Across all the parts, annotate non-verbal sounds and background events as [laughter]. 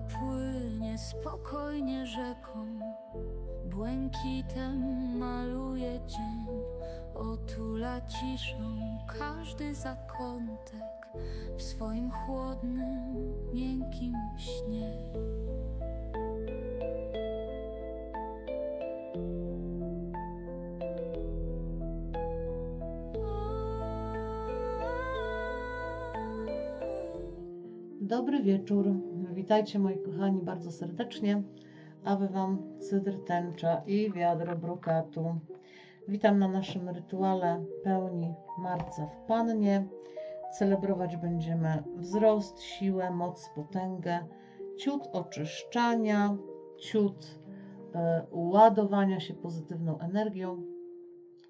Płynie spokojnie rzeką, błękitem maluje dzień, otula ciszą każdy zakątek w swoim chłodnym, miękkim śnie. Dobry wieczór. Witajcie moi kochani bardzo serdecznie. A wy wam cydr tęcza i wiadro brokatu. Witam na naszym rytuale pełni marca w Pannie. Celebrować będziemy wzrost, siłę, moc, potęgę, ciut oczyszczania, ciut e, ładowania się pozytywną energią.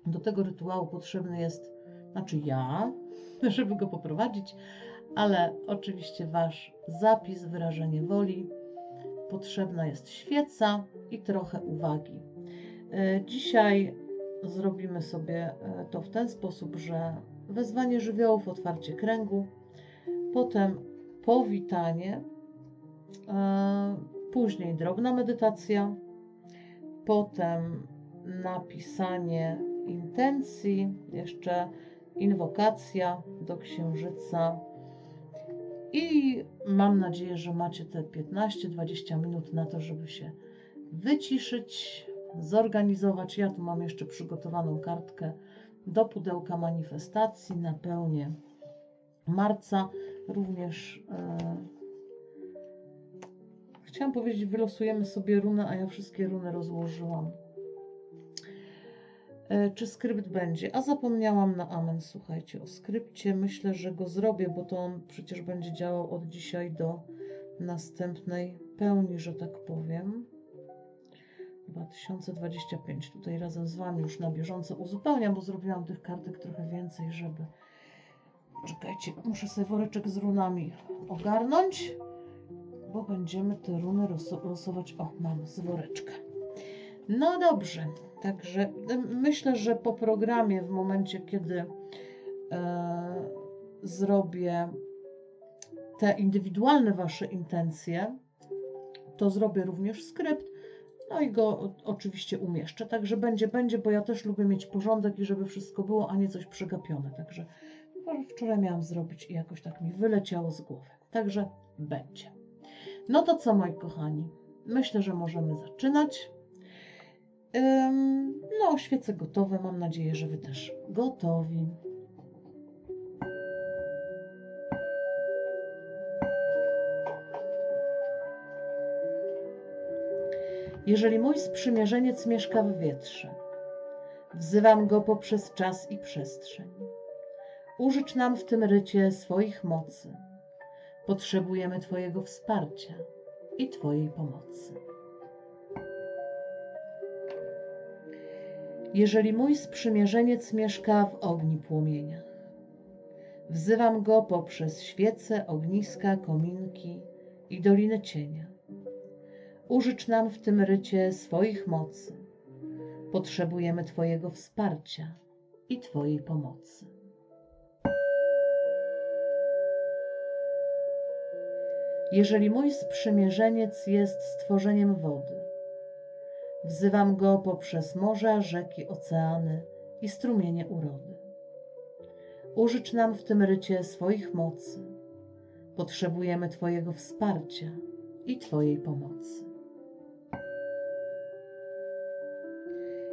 Do tego rytuału potrzebny jest, znaczy ja, [laughs] żeby go poprowadzić, ale oczywiście Wasz zapis, wyrażenie woli. Potrzebna jest świeca i trochę uwagi. E, Dzisiaj zrobimy sobie e, to w ten sposób, że wezwanie żywiołów, otwarcie kręgu, potem powitanie, e, później drobna medytacja, potem napisanie intencji, jeszcze inwokacja do księżyca. I mam nadzieję, że macie te 15-20 minut na to, żeby się wyciszyć, zorganizować. Ja tu mam jeszcze przygotowaną kartkę do pudełka manifestacji na pełnię marca. Również e, chciałam powiedzieć, wylosujemy sobie runę, a ja wszystkie runy rozłożyłam. E, Czy skrypt będzie? A zapomniałam na amen. Słuchajcie, o skrypcie myślę, że go zrobię, bo to on przecież będzie działał od dzisiaj do następnej pełni, że tak powiem. 2025. Tutaj razem z Wami już na bieżąco uzupełniam, bo zrobiłam tych kartek trochę więcej, żeby. Czekajcie, muszę sobie woreczek z runami ogarnąć, bo będziemy te runy loso- losować. O, mam z woreczka. No dobrze, także myślę, że po programie, w momencie, kiedy e, zrobię te indywidualne Wasze intencje, to zrobię również skrypt, no i go oczywiście umieszczę. Także będzie, będzie, bo ja też lubię mieć porządek i żeby wszystko było, a nie coś przegapione. Także wczoraj miałam zrobić i jakoś tak mi wyleciało z głowy. Także będzie. No to co, moi kochani? Myślę, że możemy zaczynać. No, świece gotowe. Mam nadzieję, że Wy też gotowi. Jeżeli mój sprzymierzeniec mieszka w wietrze, wzywam go poprzez czas i przestrzeń. Użycz nam w tym rycie swoich mocy. Potrzebujemy Twojego wsparcia i Twojej pomocy. Jeżeli mój sprzymierzeniec mieszka w ogni płomieniach, wzywam go poprzez świece, ogniska, kominki i doliny cienia. Użycz nam w tym rycie swoich mocy. Potrzebujemy Twojego wsparcia i Twojej pomocy. Jeżeli mój sprzymierzeniec jest stworzeniem wody, wzywam go poprzez morza, rzeki, oceany i strumienie urody. Użycz nam w tym rycie swoich mocy. Potrzebujemy Twojego wsparcia i Twojej pomocy.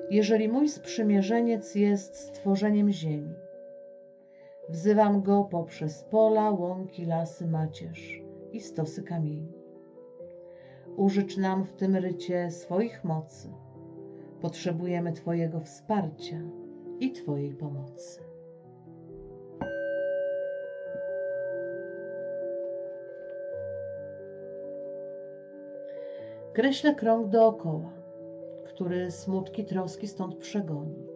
Jeżeli mój sprzymierzeniec jest stworzeniem ziemi, wzywam go poprzez pola, łąki, lasy, macierz i stosy kamieni. Użycz nam w tym rycie swoich mocy. Potrzebujemy Twojego wsparcia i Twojej pomocy. Kreślę krąg dookoła, który smutki troski stąd przegoni.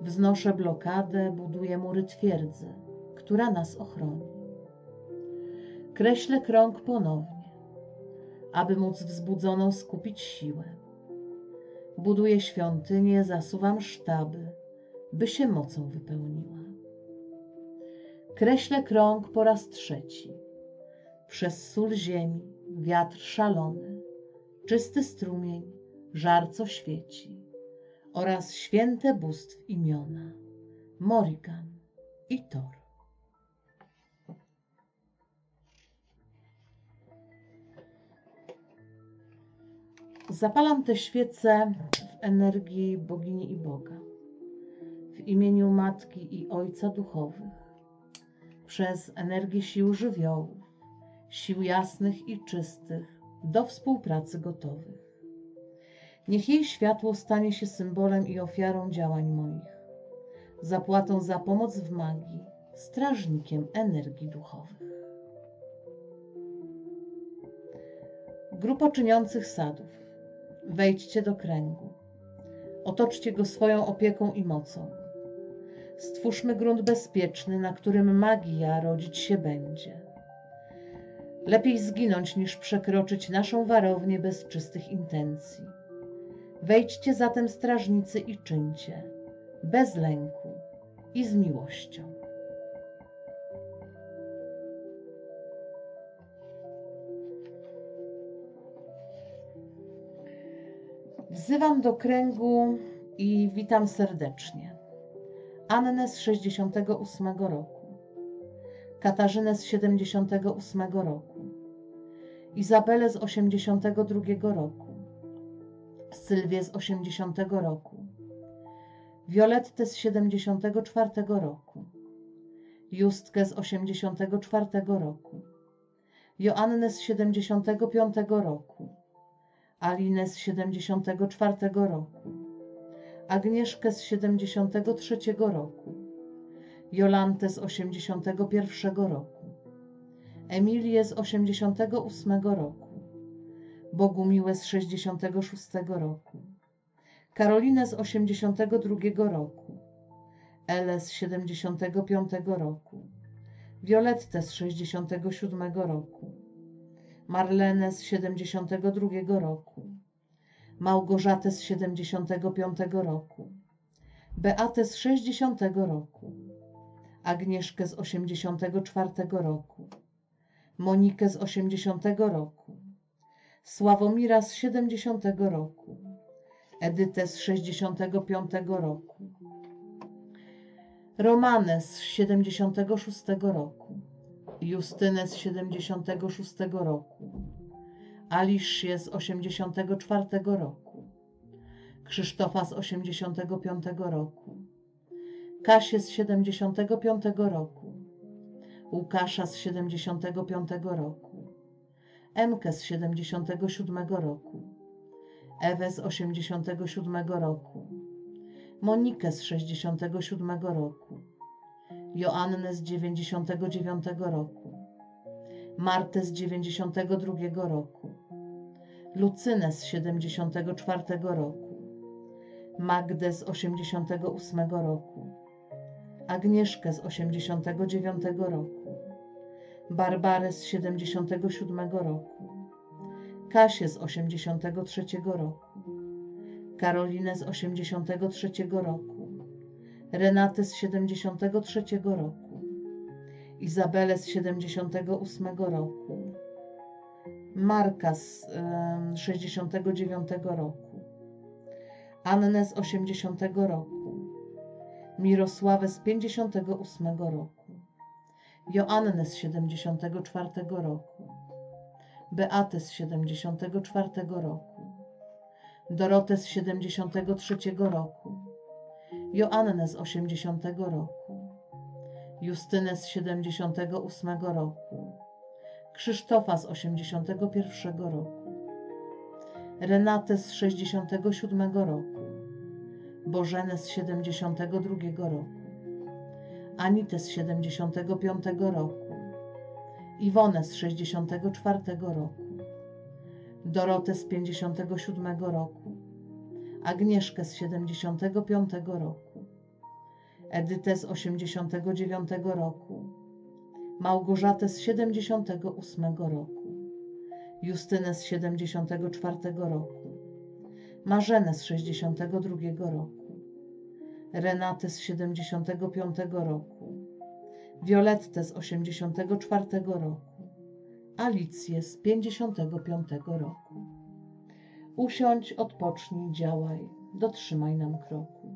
Wznoszę blokadę, buduję mury twierdzy, która nas ochroni. Kreślę krąg ponownie, aby móc wzbudzoną skupić siłę. Buduję świątynię, zasuwam sztaby, by się mocą wypełniła. Kreślę krąg po raz trzeci. Przez sól ziemi, wiatr szalony, czysty strumień, żar co świeci oraz święte bóstw imiona Morrigan i Thor. Zapalam te świece w energii bogini i Boga, w imieniu Matki i Ojca Duchowych, przez energię sił żywiołów, sił jasnych i czystych, do współpracy gotowych. Niech jej światło stanie się symbolem i ofiarą działań moich, zapłatą za pomoc w magii, strażnikiem energii duchowych. Grupo czyniących sadów, wejdźcie do kręgu, otoczcie go swoją opieką i mocą. Stwórzmy grunt bezpieczny, na którym magia rodzić się będzie. Lepiej zginąć niż przekroczyć naszą warownię bez czystych intencji. Wejdźcie zatem, strażnicy, i czyńcie, bez lęku i z miłością. Wzywam do kręgu i witam serdecznie. Annę z 68 roku, Katarzynę z 78 roku, Izabelę z 82 roku, Sylwię z 80 roku, Violettę z 74 roku, Justkę z 84 roku, Joannę z 75 roku, Alinę z 74 roku, Agnieszkę z 73 roku, Jolantę z 81 roku, Emilię z 88 roku, Bogumiłę z 66 roku, Karolinę z 82 roku, Elę z 75 roku, Violettę z 67 roku, Marlenę z 72 roku, Małgorzatę z 75 roku, Beatę z 60 roku, Agnieszkę z 84 roku, Monikę z 80 roku, Sławomira z 70 roku, Edytę z 65 roku, Romanę z 76 roku, Justynę z 76 roku, Aliszję z 84 roku, Krzysztofa z 85 roku, Kasię z 75 roku, Łukasza z 75 roku, Emkę z 77 roku, Ewę z 87 roku, Monikę z 67 roku, Joannę z 99 roku, Martę z 92 roku, Lucynę z 74 roku, Magdę z 88 roku, Agnieszkę z 89 roku, Barbarę z 77 roku, Kasię z 83 roku, Karolinę z 83 roku, Renatę z 73 roku, Izabelę z 78 roku, Marka z em, 69 roku, Annę z 80 roku, Mirosławę z 58 roku, Joannę z 74 roku, Beatę z 74 roku, Dorotę z 73 roku, Joannę z 80 roku, Justynę z 78 roku, Krzysztofa z 81 roku, Renatę z 67 roku, Bożenę z 72 roku, Anitę z 75 roku, Iwonę z 64 roku, Dorotę z 57 roku, Agnieszkę z 75 roku, Edytę z 89 roku, Małgorzatę z 78 roku, Justynę z 74 roku, Marzenę z 62 roku, Renatę z 75 roku, Violettę z 84 roku, Alicję z 55 roku. Usiądź, odpocznij, działaj, dotrzymaj nam kroku.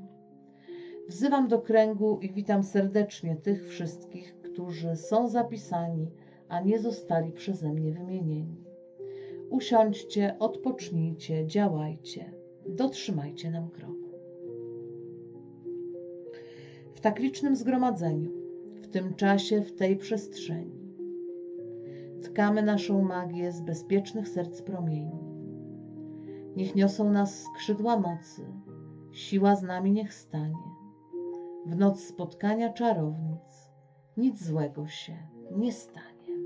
Wzywam do kręgu i witam serdecznie tych wszystkich, którzy są zapisani, a nie zostali przeze mnie wymienieni. Usiądźcie, odpocznijcie, działajcie, dotrzymajcie nam kroku. W tak licznym zgromadzeniu, w tym czasie, w tej przestrzeni, tkamy naszą magię z bezpiecznych serc promieni. Niech niosą nas skrzydła mocy, siła z nami niech stanie. W noc spotkania czarownic nic złego się nie stanie.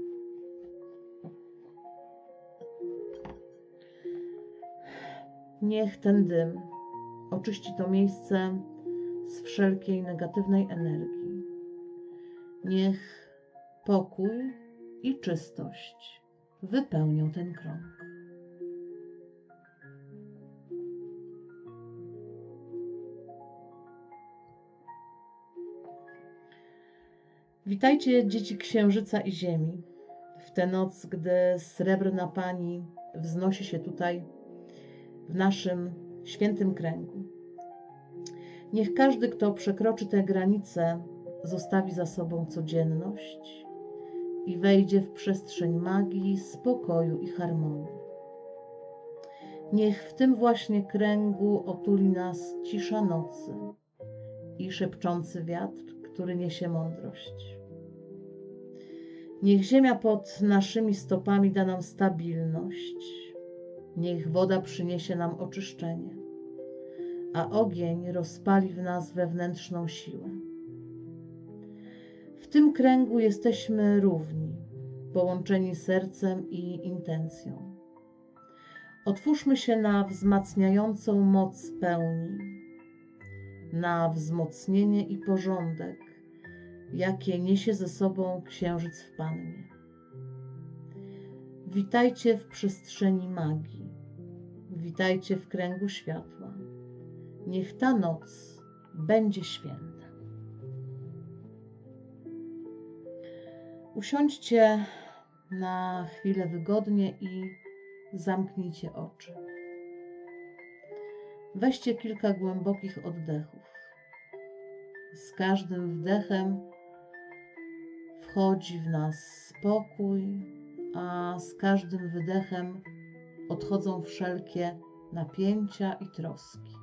Niech ten dym oczyści to miejsce z wszelkiej negatywnej energii. Niech pokój i czystość wypełnią ten krąg. Witajcie, dzieci księżyca i ziemi, w tę noc, gdy srebrna pani wznosi się tutaj w naszym świętym kręgu. Niech każdy, kto przekroczy tę granicę, zostawi za sobą codzienność i wejdzie w przestrzeń magii, spokoju i harmonii. Niech w tym właśnie kręgu otuli nas cisza nocy i szepczący wiatr, który niesie mądrość. Niech ziemia pod naszymi stopami da nam stabilność, niech woda przyniesie nam oczyszczenie, a ogień rozpali w nas wewnętrzną siłę. W tym kręgu jesteśmy równi, połączeni sercem i intencją. Otwórzmy się na wzmacniającą moc pełni, na wzmocnienie i porządek, jakie niesie ze sobą księżyc w pannie. Witajcie w przestrzeni magii, witajcie w kręgu światła. Niech ta noc będzie święta. Usiądźcie na chwilę wygodnie i zamknijcie oczy. Weźcie kilka głębokich oddechów. Z każdym wdechem wchodzi w nas spokój, a z każdym wydechem odchodzą wszelkie napięcia i troski.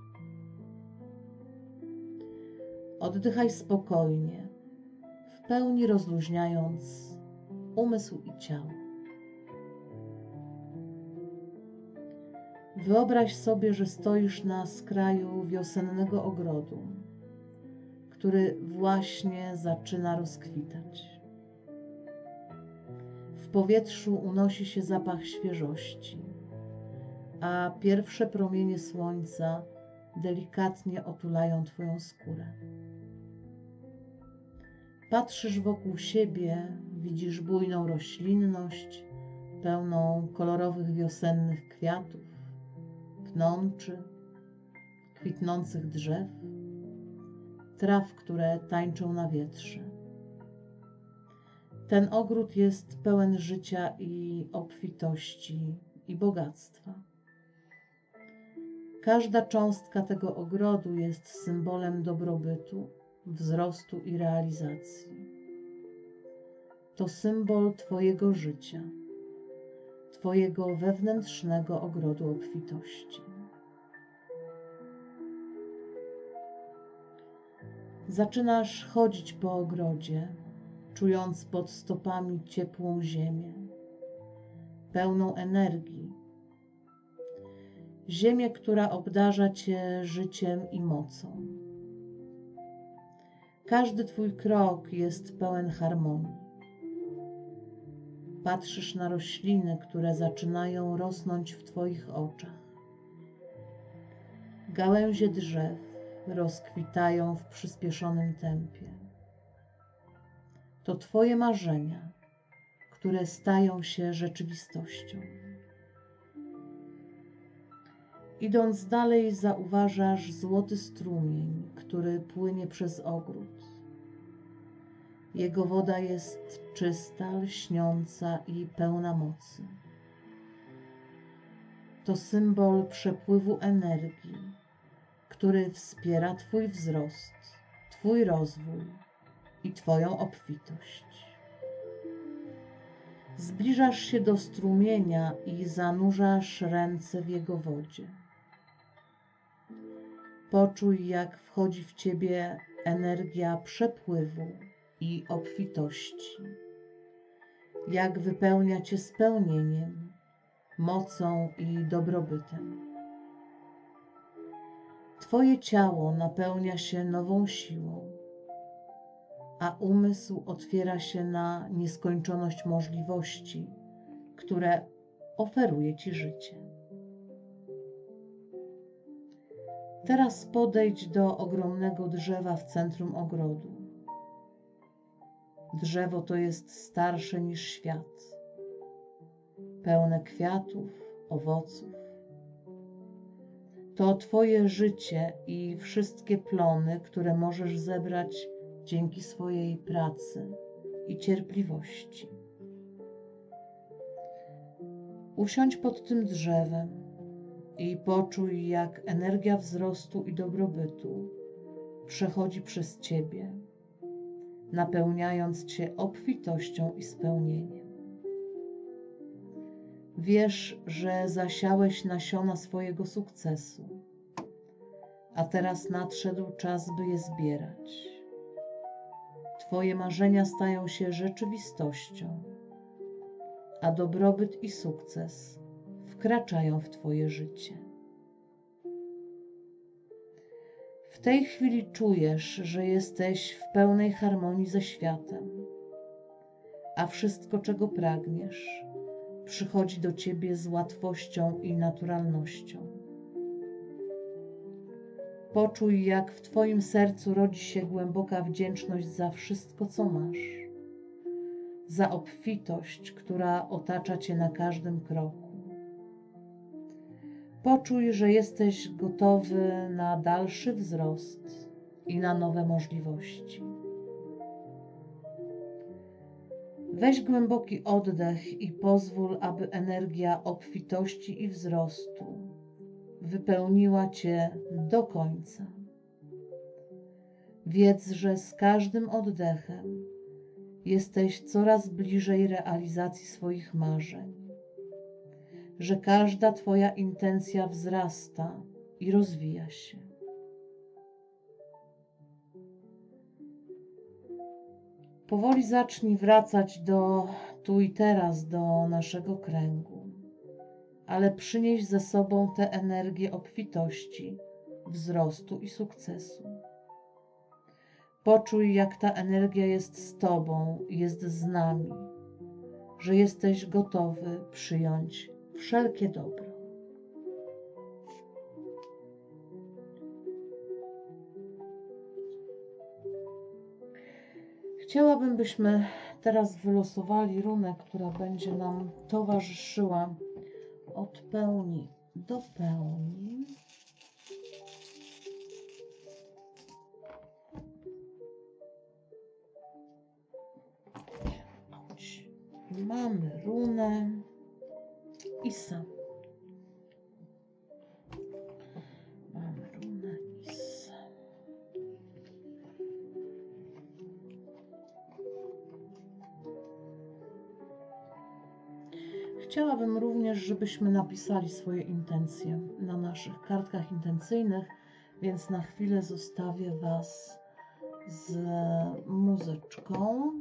Oddychaj spokojnie, w pełni rozluźniając umysł i ciało. Wyobraź sobie, że stoisz na skraju wiosennego ogrodu, który właśnie zaczyna rozkwitać. Powietrzu unosi się zapach świeżości, a pierwsze promienie słońca delikatnie otulają Twoją skórę. Patrzysz wokół siebie, widzisz bujną roślinność, pełną kolorowych wiosennych kwiatów, pnączy, kwitnących drzew, traw, które tańczą na wietrze. Ten ogród jest pełen życia i obfitości i bogactwa. Każda cząstka tego ogrodu jest symbolem dobrobytu, wzrostu i realizacji. To symbol Twojego życia, Twojego wewnętrznego ogrodu obfitości. Zaczynasz chodzić po ogrodzie, czując pod stopami ciepłą ziemię, pełną energii. Ziemię, która obdarza Cię życiem i mocą. Każdy Twój krok jest pełen harmonii. Patrzysz na rośliny, które zaczynają rosnąć w Twoich oczach. Gałęzie drzew rozkwitają w przyspieszonym tempie. To Twoje marzenia, które stają się rzeczywistością. Idąc dalej, zauważasz złoty strumień, który płynie przez ogród. Jego woda jest czysta, lśniąca i pełna mocy. To symbol przepływu energii, który wspiera Twój wzrost, Twój rozwój i Twoją obfitość. Zbliżasz się do strumienia i zanurzasz ręce w jego wodzie. Poczuj, jak wchodzi w ciebie energia przepływu i obfitości, jak wypełnia cię spełnieniem, mocą i dobrobytem. Twoje ciało napełnia się nową siłą, a umysł otwiera się na nieskończoność możliwości, które oferuje ci życie. Teraz podejdź do ogromnego drzewa w centrum ogrodu. Drzewo to jest starsze niż świat, pełne kwiatów, owoców. To Twoje życie i wszystkie plony, które możesz zebrać dzięki swojej pracy i cierpliwości. Usiądź pod tym drzewem i poczuj, jak energia wzrostu i dobrobytu przechodzi przez Ciebie, napełniając Cię obfitością i spełnieniem. Wiesz, że zasiałeś nasiona swojego sukcesu, a teraz nadszedł czas, by je zbierać. Twoje marzenia stają się rzeczywistością, a dobrobyt i sukces wkraczają w Twoje życie. W tej chwili czujesz, że jesteś w pełnej harmonii ze światem, a wszystko, czego pragniesz, przychodzi do Ciebie z łatwością i naturalnością. Poczuj, jak w Twoim sercu rodzi się głęboka wdzięczność za wszystko, co masz, za obfitość, która otacza Cię na każdym kroku. Poczuj, że jesteś gotowy na dalszy wzrost i na nowe możliwości. Weź głęboki oddech i pozwól, aby energia obfitości i wzrostu wypełniła Cię do końca. Wiedz, że z każdym oddechem jesteś coraz bliżej realizacji swoich marzeń, że każda Twoja intencja wzrasta i rozwija się. Powoli zacznij wracać do tu i teraz, do naszego kręgu ale przynieś ze sobą tę energię obfitości, wzrostu i sukcesu. Poczuj, jak ta energia jest z Tobą, jest z nami, że jesteś gotowy przyjąć wszelkie dobro. Chciałabym, byśmy teraz wylosowali runę, która będzie nam towarzyszyła od pełni do pełni. Mamy runę Isa. Mamy Chciałabym również, żebyśmy napisali swoje intencje na naszych kartkach intencyjnych, więc na chwilę zostawię Was z muzyczką.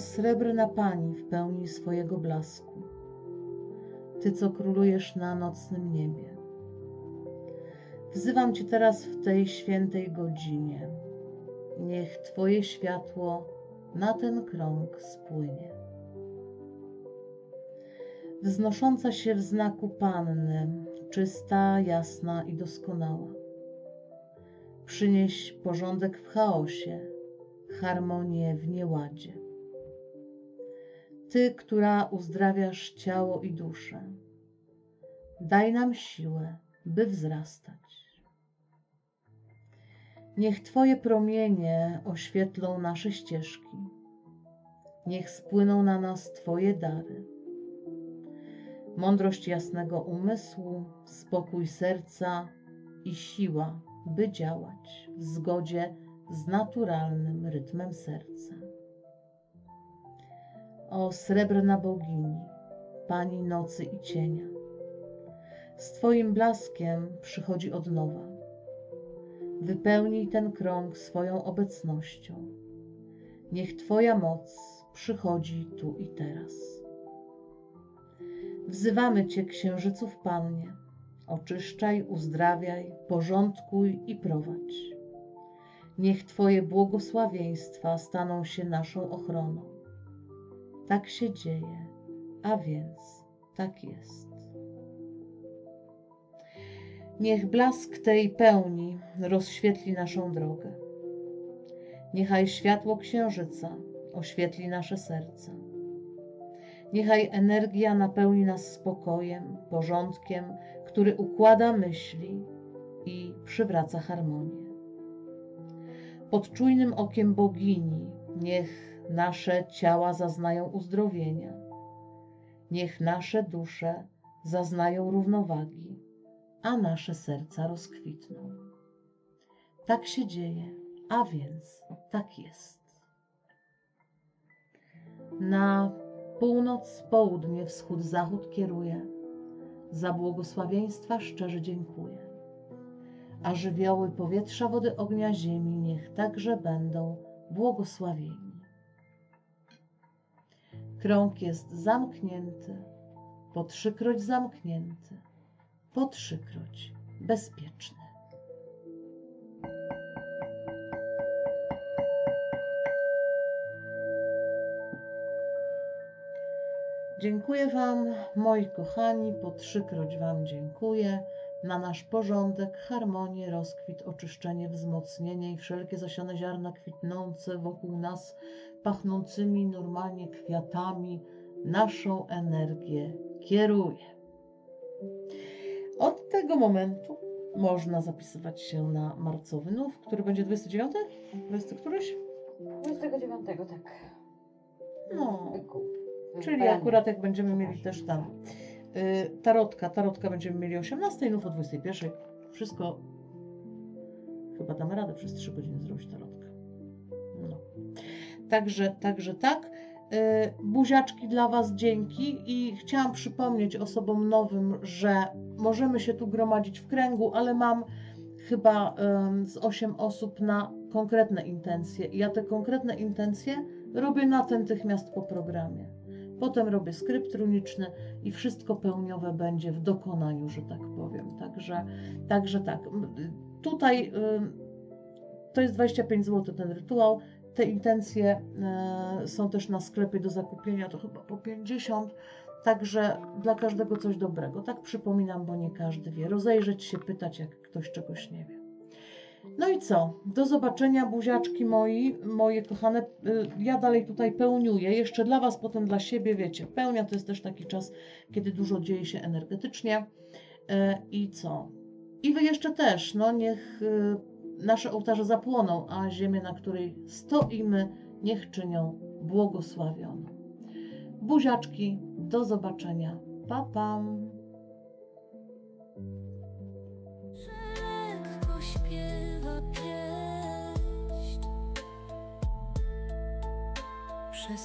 Srebrna pani w pełni swojego blasku, ty, co królujesz na nocnym niebie. Wzywam Cię teraz w tej świętej godzinie. Niech Twoje światło na ten krąg spłynie. Wznosząca się w znaku Panny, czysta, jasna i doskonała. Przynieś porządek w chaosie, harmonię w nieładzie. Ty, która uzdrawiasz ciało i duszę, daj nam siłę, by wzrastać. Niech Twoje promienie oświetlą nasze ścieżki. Niech spłyną na nas Twoje dary. Mądrość jasnego umysłu, spokój serca i siła, by działać w zgodzie z naturalnym rytmem serca. O srebrna bogini, Pani nocy i cienia, z Twoim blaskiem przychodzi odnowa. Wypełnij ten krąg swoją obecnością. Niech Twoja moc przychodzi tu i teraz. Wzywamy Cię, Księżyców Pannie, oczyszczaj, uzdrawiaj, porządkuj i prowadź. Niech Twoje błogosławieństwa staną się naszą ochroną. Tak się dzieje, a więc tak jest. Niech blask tej pełni rozświetli naszą drogę. Niechaj światło księżyca oświetli nasze serca. Niechaj energia napełni nas spokojem, porządkiem, który układa myśli i przywraca harmonię. Pod czujnym okiem bogini niech nasze ciała zaznają uzdrowienia. Niech nasze dusze zaznają równowagi, a nasze serca rozkwitną. Tak się dzieje, a więc tak jest. Na północ, południe, wschód, zachód kieruję. Za błogosławieństwa szczerze dziękuję. A żywioły powietrza, wody, ognia, ziemi niech także będą błogosławieni. Krąg jest zamknięty, po trzykroć zamknięty, po trzykroć bezpieczny. Dziękuję Wam, moi kochani, po trzykroć Wam dziękuję. Na nasz porządek, harmonię, rozkwit, oczyszczenie, wzmocnienie i wszelkie zasiane ziarna kwitnące wokół nas, pachnącymi normalnie kwiatami, naszą energię kieruje. Od tego momentu można zapisywać się na marcowy nów, który będzie 29? 20 któryś? 29, tak. No. Czyli akurat jak będziemy mieli też tam y, tarotka, tarotka będziemy mieli o 18, nów o 21. Wszystko chyba damy radę przez 3 godziny zrobić tarotkę. No. Także, także tak. Y, buziaczki dla Was dzięki i chciałam przypomnieć osobom nowym, że możemy się tu gromadzić w kręgu, ale mam chyba z 8 osób na konkretne intencje. I ja te konkretne intencje robię natychmiast po programie. Potem robię skrypt runiczny i wszystko pełniowe będzie w dokonaniu, że tak powiem. Także, także tak. Tutaj to jest 25 zł ten rytuał. Te intencje e, są też na sklepie do zakupienia, to chyba po 50. Także dla każdego coś dobrego. Tak przypominam, bo nie każdy wie. Rozejrzeć się, pytać, jak ktoś czegoś nie wie. No i co? Do zobaczenia, buziaczki moi, moje kochane. Y, Ja dalej tutaj pełniuję, jeszcze dla Was, potem dla siebie, wiecie. Pełnia to jest też taki czas, kiedy dużo dzieje się energetycznie. E, I co? I Wy jeszcze też, no niech nasze ołtarze zapłoną, a ziemię, na której stoimy, niech czynią błogosławioną. Buziaczki, do zobaczenia. Pa, pam. że